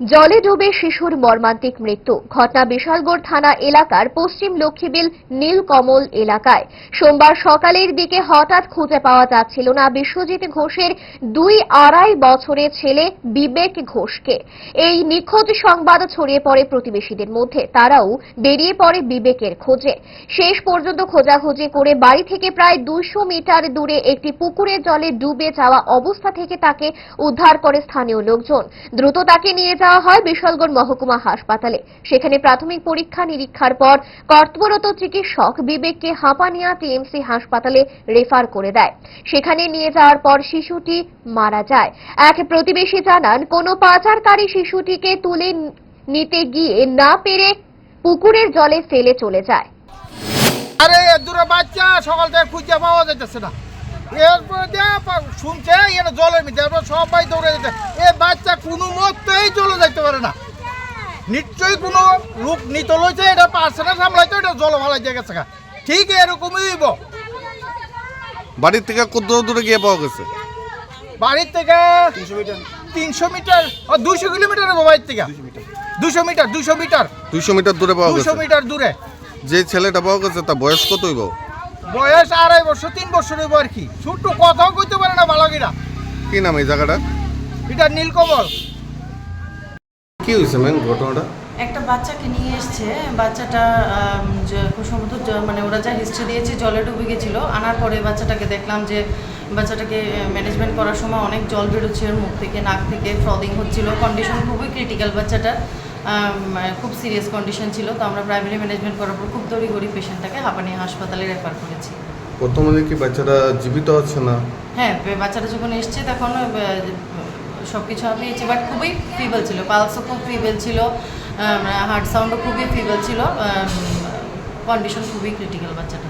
জলে ডুবে শিশুর মর্মান্তিক মৃত্যু। ঘটনা বিশালগড় থানা এলাকার পশ্চিম লক্ষ্মীবিল নীলকমল এলাকায়। সোমবার সকালের দিকে হঠাৎ খুঁজে পাওয়া যাচ্ছিল না বিশ্বজিৎ ঘোষের দুই আড়াই বছরের ছেলে বিবেক ঘোষকে। এই নিখোঁজ সংবাদ ছড়িয়ে পড়ে প্রতিবেশীদের মধ্যে। তারাও বেরিয়ে পড়ে বিবেকের খোঁজে। শেষ পর্যন্ত খোঁজাখুঁজি করে বাড়ি থেকে প্রায় দুশো মিটার দূরে একটি পুকুরের জলে ডুবে যাওয়া অবস্থা থেকে তাকে উদ্ধার করে স্থানীয় লোকজন। দ্রুত তাকে নিয়ে যাওয়া হয় বিশালগড় মহকুমা হাসপাতালে। সেখানে প্রাথমিক পরীক্ষা নিরীক্ষার পর কর্তব্যরত চিকিৎসক বিবেককে হাঁপানিয়া টিএমসি হাসপাতালে রেফার করে দেয়। সেখানে নিয়ে যাওয়ার পর শিশুটি মারা যায়। এক প্রতিবেশী জানান, কোনো পাচারকারী শিশুটিকে তুলে নিতে গিয়ে না পেরে পুকুরের জলে ফেলে চলে যায়। আরে দূরে বাচ্চা, সকাল থেকে খুঁজে পাওয়া যাইতেছে না। এরপর শুনছে এটা জলের মধ্যে এরপর সবাই দৌড়ে যেতে। এ বাচ্চা কোনো মতেই চলে যাইতে পারে না। নিশ্চয়ই কোনো লোক নিত লইছে এটা পারছে না সামলাইতে এটা জল ভালাই দিয়ে গেছে ঠিক এরকমই হইব। বাড়ির থেকে কত দূরে গিয়ে পাওয়া গেছে? বাড়ির থেকে তিনশো মিটার। দুশো কিলোমিটার হব বাড়ির থেকে। দুশো মিটার। দুশো মিটার দুইশো মিটার। দূরে পাওয়া দুশো মিটার দূরে। যে ছেলেটা পাওয়া গেছে তা বয়স কত হইব? বয়স আড়াই বছর তিন বছর হইব আর কি। ছোট্ট কথাও কইতে পারে না বালকেরা। কি নাম এই জায়গাটা? এটা নীলকমল। কি হয়েছে ম্যাম ঘটনাটা? একটা বাচ্চাকে নিয়ে এসছে। বাচ্চাটা যে খুব সম্ভবত মানে ওরা যা হিস্ট্রি দিয়েছে জলে ডুবে গেছিল। আনার পরে বাচ্চাটাকে দেখলাম যে বাচ্চাটাকে ম্যানেজমেন্ট করার সময় অনেক জল বেরোচ্ছে ওর মুখ থেকে নাক থেকে ফ্রদিং হচ্ছিল। কন্ডিশন খুবই ক্রিটিক্যাল বাচ্চাটা খুব সিরিয়াস কন্ডিশন ছিল তো আমরা প্রাইমারি ম্যানেজমেন্ট করার পর খুব তড়িঘড়ি পেশেন্টটাকে হাঁপানিয়া হাসপাতালে রেফার করেছি। প্রথমে কি বাচ্চাটা জীবিত আছে না? হ্যাঁ বাচ্চাটা যখন এসছে তখন সব কিছু পেয়েছি বাট খুবই ফিবেল ছিল পালসও খুব ফিবেল ছিল হার্ট সাউন্ডও খুবই ফিবেল ছিল কন্ডিশন খুবই ক্রিটিক্যাল বাচ্চাটা